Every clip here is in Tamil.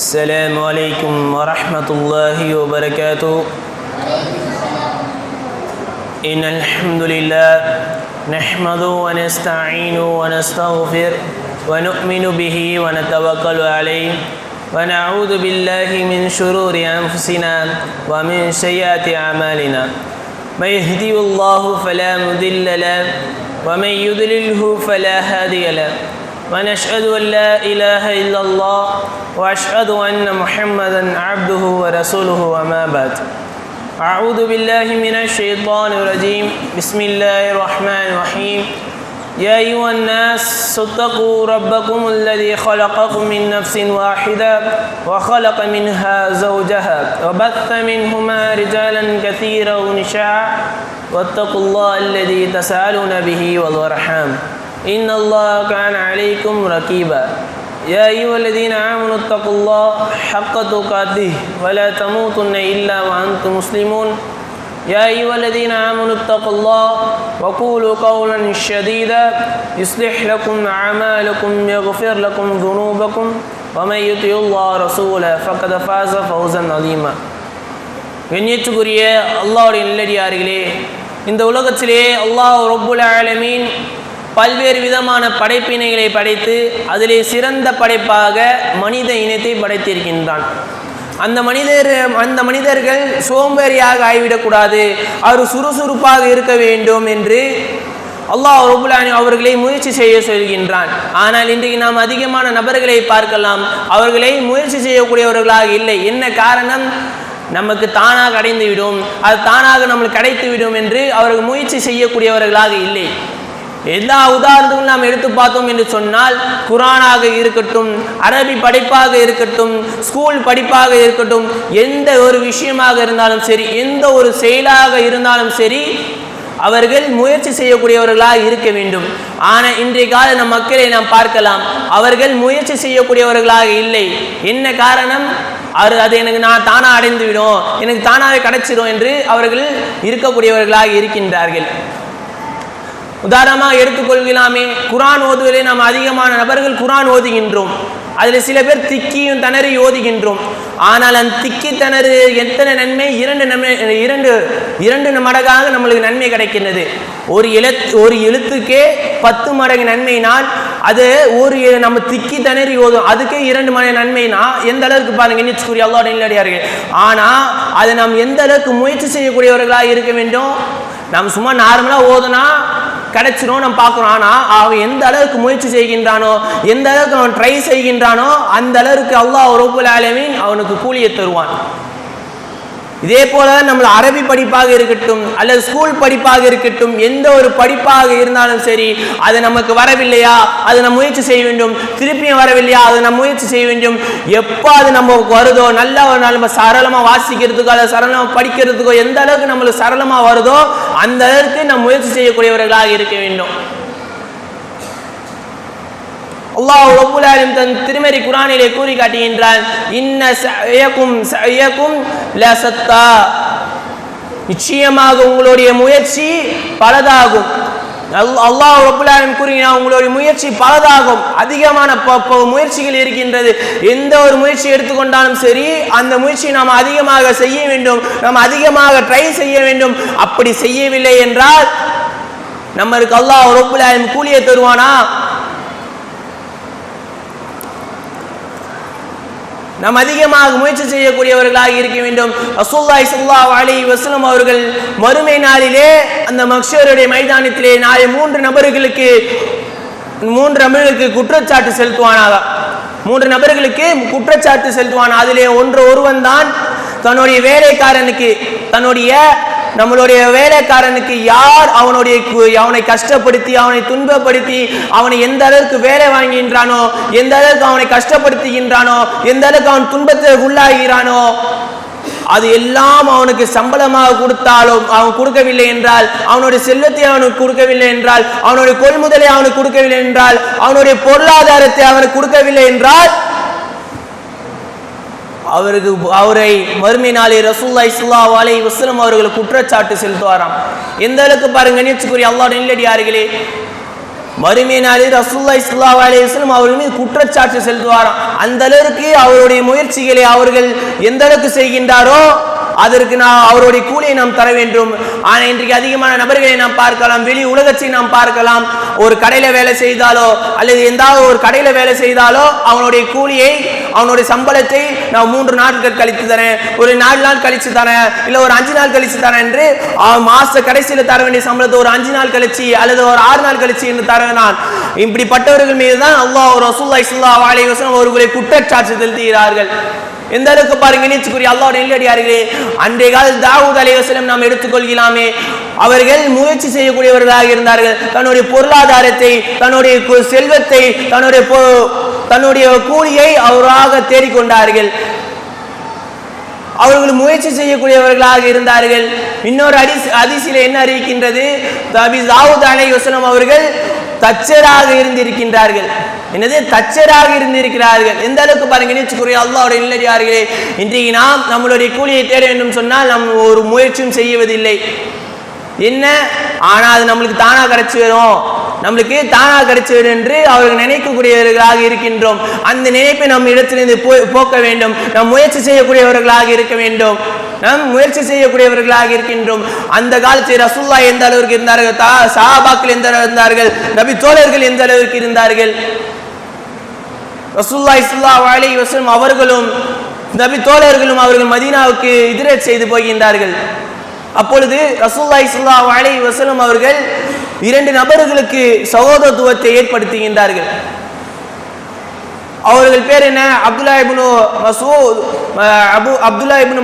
السلام عليكم ورحمة الله وبركاته. إن الحمد لله نحمده ونستعين ونستغفر ونؤمن به ونتوكل عليه ونعوذ بالله من شرور أنفسنا ومن سيئات أعمالنا. من يهدي الله فلا مضل له ومن يضلله فلا هادي له. ونشهد أن لا إله إلا الله وأشهد أن محمدا عبده ورسوله وما بعد. أعوذ بالله من الشيطان الرجيم. بسم الله الرحمن الرحيم. يا أيها الناس اتقوا ربكم الذي خلقكم من نفس واحدة وخلق منها زوجها وبث منهما رجالا كثيرا ونساء. واتقوا الله الذي تسألون به والأرحام. إن الله كان عليكم رقيبا يا أيها الذين آمنوا اتقوا الله حق تقاته ولا تموتن إلا وأنتم مسلمون يا أيها الذين آمنوا اتقوا الله وقولوا قولا شديدا يصلح لكم أعمالكم يغفر لكم ذنوبكم ومن يطع الله رسوله فقد فاز فوزا عظيما கண்ணியத்துக்குரிய அல்லாஹ்வுடைய நல்லடியார்களே இந்த உலகத்திலே அல்லாஹ் ரப்புல் ஆலமீன் பல்வேறு விதமான படைப்பினைகளை படைத்து அதிலே சிறந்த படைப்பாக மனித இனத்தை படைத்திருக்கின்றான். அந்த மனிதர் அந்த மனிதர்கள் சோம்பேறியாக ஆகிவிடக்கூடாது அவர் சுறுசுறுப்பாக இருக்க வேண்டும் என்று அல்லாஹ் ரபுல்லானி அவர்களை முயற்சி செய்ய சொல்கின்றான். ஆனால் இன்றைக்கு நாம் அதிகமான நபர்களை பார்க்கலாம் அவர்களை முயற்சி செய்யக்கூடியவர்களாக இல்லை. என்ன காரணம்? நமக்கு தானாக அடைந்து விடும் அது தானாக நம்மளுக்கு கிடைத்து விடும் என்று அவர்கள் முயற்சி செய்யக்கூடியவர்களாக இல்லை. எல்லா உதாரணங்களும் நாம் எடுத்து பார்த்தோம் என்று சொன்னால் குரானாக இருக்கட்டும் அரபி படிப்பாக இருக்கட்டும் ஸ்கூல் படிப்பாக இருக்கட்டும் எந்த ஒரு விஷயமாக இருந்தாலும் சரி எந்த ஒரு செயலாக இருந்தாலும் சரி அவர்கள் முயற்சி செய்யக்கூடியவர்களாக இருக்க வேண்டும். ஆனால் இன்றைய கால நம் மக்களை நாம் பார்க்கலாம் அவர்கள் முயற்சி செய்யக்கூடியவர்களாக இல்லை. என்ன காரணம்? அவர் அது எனக்கு நான் தானாக அடைந்து விடும் எனக்கு தானாகவே கிடைச்சிடும் என்று அவர்கள் இருக்கக்கூடியவர்களாக இருக்கின்றார்கள். உதாரணமாக எடுத்துக்கொள்கலாமே குரான் ஓதுவதிலே நாம் அதிகமான நபர்கள் குரான் ஓதுகின்றோம். அதில் சில பேர் திக்கியும் திணறி ஓதுகின்றோம். ஆனால் அந்த திக்கி திணறு எத்தனை நன்மை? இரண்டு நன்மை இரண்டு இரண்டு மடங்காக நம்மளுக்கு நன்மை கிடைக்கின்றது. ஒரு எழுத்து ஒரு எழுத்துக்கே பத்து மடங்கு நன்மைனால் அது ஒரு நம்ம திக்கி திணறி ஓதும். அதுக்கே இரண்டு மடங்கு நன்மைனா எந்த அளவுக்கு பாருங்க நிச்சயக்கூடிய அல்லாட இல்லடியார்கள் ஆனால் அதை நாம் எந்த அளவுக்கு முயற்சி செய்யக்கூடியவர்களாக இருக்க வேண்டும்? நாம் சும்மா நார்மலாக ஓதுனா கிடைச்சிரும் நம்ம பார்க்குறோம் ஆனால் அவன் எந்த அளவுக்கு முயற்சி செய்கின்றானோ எந்த அளவுக்கு அவன் ட்ரை செய்கின்றானோ அந்த அளவுக்கு அல்லாஹ் ரூபுல் ஆலமின் அவனுக்கு கூலியை தருவான். இதே போல நம்ம அரபி படிப்பாக இருக்கட்டும் அல்லது ஸ்கூல் படிப்பாக இருக்கட்டும் எந்த ஒரு படிப்பாக இருந்தாலும் சரி அது நமக்கு வரவில்லையா? அது நம்ம முயற்சி செய்ய வேண்டும். திருப்பியும் வரவில்லையா? அதை நம்ம முயற்சி செய்ய வேண்டும். எப்போ அது நம்ம வருதோ நல்ல ஒரு நாள் நம்ம சரளமாக வாசிக்கிறதுக்கோ அல்லது சரளமாக படிக்கிறதுக்கோ எந்த அளவுக்கு நம்மளுக்கு சரளமாக வருதோ அந்த அளவுக்கு நம்ம முயற்சி செய்யக்கூடியவர்களாக இருக்க வேண்டும். அல்லாஹ் ரப்புல் தன் திருமறை குரானிலே கூறி காட்டுகின்றான் இன்ன சயக்கும் சயக்கும் லசத்தா நிச்சயமாக உங்களுடைய முயற்சி பலதாகும். அல்லாஹ் ரபுல்லாலும் ஆலமீன் கூறுகிறான் உங்களுடைய முயற்சி பலதாகும். அதிகமான முயற்சிகள் இருக்கின்றது. எந்த ஒரு முயற்சி எடுத்துக்கொண்டாலும் சரி அந்த முயற்சியை நாம் அதிகமாக செய்ய வேண்டும். நாம் அதிகமாக ட்ரை செய்ய வேண்டும். அப்படி செய்யவில்லை என்றால் நம்மளுக்கு அல்லாஹ் ரபுல்லாலும் கூலியை தருவானா? நாம் அதிகமாக முயற்சி செய்யக்கூடியவர்களாக இருக்க வேண்டும். அசுல்லாய் சுல்லா அலி வசலம் அவர்கள் மறுமை நாளிலே அந்த மக்ஷருடைய மைதானத்திலே நாளை மூன்று நபர்களுக்கு மூன்று நபர்களுக்கு குற்றச்சாட்டு செலுத்துவானாக. மூன்று நபர்களுக்கு குற்றச்சாட்டு செலுத்துவான் அதிலே ஒன்று ஒருவன் தான் தன்னுடைய வேலைக்காரனுக்கு தன்னுடைய நம்மளுடைய வேலைக்காரனுக்கு யார் அவனுடைய அவனை கஷ்டப்படுத்தி அவனை துன்பப்படுத்தி அவனை எந்த அளவுக்கு வேலை வாங்குகின்றானோ எந்த அளவுக்கு அவனை கஷ்டப்படுத்துகின்றானோ எந்த அளவுக்கு அவன் துன்பத்தை உள்ளாகிறானோ அது எல்லாம் அவனுக்கு சம்பளமாக கொடுத்தாலும் அவன் கொடுக்கவில்லை என்றால் அவனுடைய செல்வத்தை அவனுக்கு கொடுக்கவில்லை என்றால் அவனுடைய கொள்முதலை அவனுக்கு கொடுக்கவில்லை என்றால் அவனுடைய பொருளாதாரத்தை அவனுக்கு கொடுக்கவில்லை என்றால் அவருக்கு அவரை மறுமை நாளே ரசூல்லா இஸ்லா அலை வஸ்லம் அவர்கள் குற்றச்சாட்டு செலுத்துவாராம். எந்த அளவுக்கு பாருங்க நினைச்சுக்குரிய அல்லா நெல்லடியார்களே. மறுமை நாளில் ரசூல்லா இஸ்லா அலையம் அவர்கள் மீது குற்றச்சாட்டு செலுத்துவாராம். அந்த அளவுக்கு அவருடைய முயற்சிகளை அவர்கள் எந்த அளவுக்கு செய்கின்றாரோ அதற்கு நான் அவருடைய கூலியை நாம் தர வேண்டும். ஆனால் இன்றைக்கு அதிகமான நபர்களை நாம் பார்க்கலாம் வெளி உலகத்தை நாம் பார்க்கலாம். ஒரு கடையில் வேலை செய்தாலோ அல்லது எந்தாவது ஒரு கடையில் வேலை செய்தாலோ அவனுடைய கூலியை அவனுடைய சம்பளத்தை நான் மூன்று நாட்கள் கழித்து தரேன் ஒரு நாலு நாள் கழிச்சு தரேன் இல்லை ஒரு அஞ்சு நாள் கழிச்சு தரேன் என்று அவன் மாச கடைசியில் தர வேண்டிய சம்பளத்தை ஒரு அஞ்சு நாள் கழிச்சு அல்லது ஒரு ஆறு நாள் கழிச்சு என்று தர இப்படிப்பட்டவர்கள் மீது தான் அல்லாஹ் ரசூல்லா இஸ்லா அலைவசம் அவர்களை குற்றச்சாட்டு செலுத்துகிறார்கள். எந்த அளவுக்கு பாருங்க நீச்சுக்குரிய அல்லாஹ் நெல்லடியார்களே அன்றைய கால தாவூத் அலைவசனம் நாம் எடுத்துக்கொள்கலாமே. அவர்கள் முயற்சி செய்யக்கூடியவர்களாக இருந்தார்கள். தன்னுடைய பொருளாதாரத்தை தன்னுடைய செல்வத்தை தன்னுடைய தன்னுடைய கூலியை அவராக தேடிக்கொண்டார்கள். அவர்கள் முயற்சி செய்யக்கூடியவர்களாக இருந்தார்கள். இன்னொரு அடிஸ் அதிசயில என்ன அறிவிக்கின்றது? தாவூத் அலை வசனம் அவர்கள் தச்சராக இருந்திருக்கின்றார்கள். என்னது? தச்சராக இருந்திருக்கிறார்கள். எந்த அளவுக்கு பாருங்க நினைச்சுக்குரிய அல்லாவுடைய இல்லடியார்களே இன்றைக்கு நாம் நம்மளுடைய கூலியை தேட வேண்டும் சொன்னால் நாம் ஒரு முயற்சியும் செய்வதில்லை. என்ன? ஆனால் அது நம்மளுக்கு தானாக கிடைச்சு வரும். நம்மளுக்கு தானாக கிடைச்சி வரும் என்று அவர்கள் நினைக்கக்கூடியவர்களாக இருக்கின்றோம். அந்த நினைப்பை நம் இடத்திலிருந்து போ- போக்க வேண்டும். நாம் முயற்சி செய்யக்கூடியவர்களாக இருக்க வேண்டும். நாம் முயற்சி செய்யக்கூடியவர்களாக இருக்கின்றோம். அந்த காலத்தில் ரசூல்லா எந்த அளவிற்கு இருந்தார்கள் தா சஹாபாக்கள் எந்த அளவு இருந்தார்கள் நபி தோழர்கள் எந்த அளவிற்கு இருந்தார்கள் ரசூல்லா இஸ்லா அலைஹி வஸல்லம் அவர்களும் நபி தோழர்களும் அவர்கள் மதீனாவுக்கு எதிரேட் செய்து போகின்றார்கள். அப்பொழுது ரசூல்லாய் சுல்லா அலைஹி வசலம் அவர்கள் இரண்டு நபர்களுக்கு சகோதரத்துவத்தை ஏற்படுத்துகின்றார்கள். அவர்கள் பேர் என்ன? அப்துல்லா இபுனு மசூத் அஹ், அபு அப்துல்லா இபுனு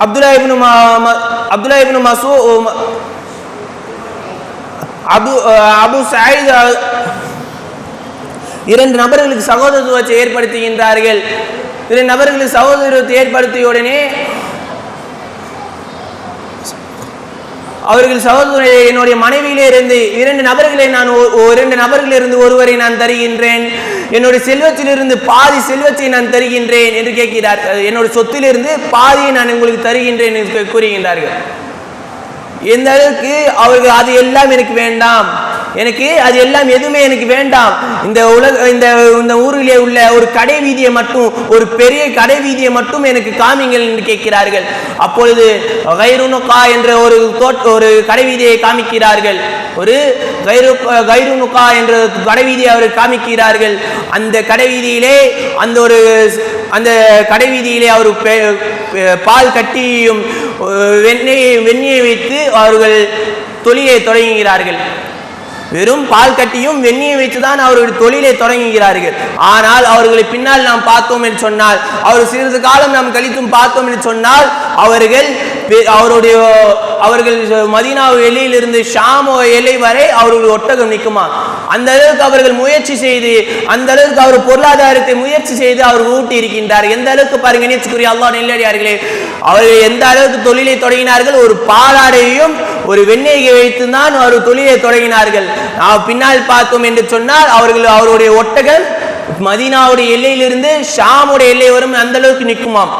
அப்துல்லா இபுனு ம- அப்துல்லா இபுனு மசூ அபு அபு சாயித் இரண்டு நபர்களுக்கு சகோதரத்துவத்தை ஏற்படுத்துகின்றார்கள். இரண்டு நபர்களுக்கு சகோதரத்துவத்தை ஏற்படுத்திய உடனே அவர்கள் சகோதர என்னுடைய மனைவியிலே இருந்து இரண்டு நபர்களை நான் இரண்டு நபர்களிலிருந்து ஒருவரை நான் தருகின்றேன். என்னுடைய செல்வத்திலிருந்து பாதி செல்வத்தை நான் தருகின்றேன் என்று கேட்கிறார். என்னுடைய சொத்திலிருந்து பாதியை நான் உங்களுக்கு தருகின்றேன் என்று கூறுகின்றார்கள். எந்த அளவுக்கு அவர்கள் அது எல்லாம் எனக்கு வேண்டாம். எனக்கு அது எல்லாம் எதுவுமே எனக்கு வேண்டாம். இந்த உலக இந்த இந்த ஊரிலே உள்ள ஒரு கடை வீதியை மட்டும் ஒரு பெரிய கடை வீதியை மட்டும் எனக்கு காமிங்கள் என்று கேட்கிறார்கள். அப்பொழுது கைருனுகா என்ற ஒரு தோட் ஒரு கடை வீதியை காமிக்கிறார்கள். ஒரு கைரு கைருனுகா என்ற கடை வீதியை அவர் காமிக்கிறார்கள். அந்த கடை வீதியிலே அந்த ஒரு அந்த கடை வீதியிலே அவர் பெ- பால் கட்டியும் அஹ், வெண்ணெயை வெண்ணெயை வைத்து அவர்கள் தொழிலை தொடங்குகிறார்கள். வெறும் பால் கட்டியும் வெண்ணியை வைத்துதான் அவர்கள் தொழிலை தொடங்குகிறார்கள். ஆனால் அவர்களை பின்னால் நாம் பார்த்தோம் என்று சொன்னால் அவர் சிறிது காலம் நாம் கழித்தும் பார்த்தோம் என்று சொன்னால் அவர்கள் அவருடைய அவர்கள் மதீனா எல்லையிலிருந்து ஷாமோ எல்லை வரை அவர்கள் ஒட்டகம் நிற்குமா? அந்த அளவுக்கு அவர்கள் முயற்சி செய்து அந்த அளவுக்கு அவர் பொருளாதாரத்தை முயற்சி செய்து அவர் ஊட்டி இருக்கின்றார் எந்த அளவுக்கு பாருங்க நேற்றுக்குரிய அல்லா நெல்லடியார்களே. அவர்கள் எந்த அளவுக்கு தொழிலை தொடங்கினார்கள்? ஒரு பாலாடையையும் ஒரு வெண்ணெய்கை வைத்து தான் அவர் தொழிலை தொடங்கினார்கள். நாம் பின்னால் பார்த்தோம் என்று சொன்னால் அவர்கள் அவருடைய ஒட்டகம் மதீனாவுடைய எல்லையிலிருந்து ஷாமுடைய எல்லை வரும் அந்த அளவுக்கு நிற்குமாம்.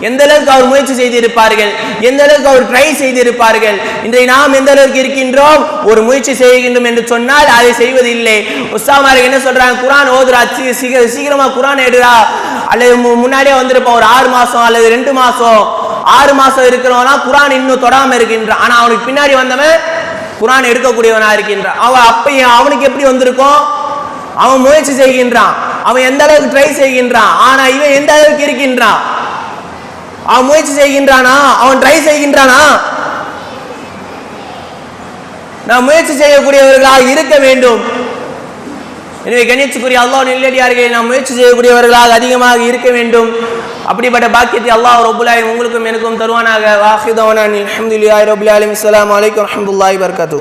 எந்த அளவுக்கு அவர் முயற்சி செய்திருப்பார்கள்? எந்த அளவுக்கு அவர் ட்ரை செய்திருப்பார்கள்? இன்றைய நாம் எந்த அளவுக்கு இருக்கின்றோம்? ஒரு முயற்சி செய்கின்றோம் என்று சொன்னால் அதை செய்வதில்லை. உஸ்தாமார்கள் என்ன சொல்றாங்க? குரான் ஓதுரா சீக்கிரமா குரான் எடுறா. அல்லது மு- முன்னாடியே வந்திருப்பான் ஒரு ஆறு மாசம் அல்லது ரெண்டு மாசம். ஆறு மாசம் இருக்கிறவனா குரான் இன்னும் தொடாம இருக்கின்றான். ஆனா அவனுக்கு பின்னாடி வந்தவன் குரான் எடுக்கக்கூடியவனா இருக்கின்றான். அவன் அப்பையும் அவனுக்கு எப்படி வந்திருக்கும்? அவன் முயற்சி செய்கின்றான். அவன் எந்த அளவுக்கு ட்ரை செய்கின்றான்? ஆனா இவன் எந்த அளவுக்கு இருக்கின்றான்? அவன் முயற்சி செய்கின்றானா? அவன் ட்ரை செய்கின்றானா? நாம் முயற்சி செய்யக்கூடியவர்களாக இருக்க வேண்டும். எனவே கணிச்சுக்குரிய அல்லாஹ் நெல்லடியார்களை நாம் முயற்சி செய்யக்கூடியவர்களாக அதிகமாக இருக்க வேண்டும். அப்படிப்பட்ட பாக்கியத்தை அல்லாஹ் ரபுல்லாய் உங்களுக்கும் எனக்கும் தருவானாக. வாஹிதவனான் அலமதுல்லாஹி ரபுல் அலமி அஸ்லாம் வலைக்கம் அஹமதுல்லாய் வர்கத்து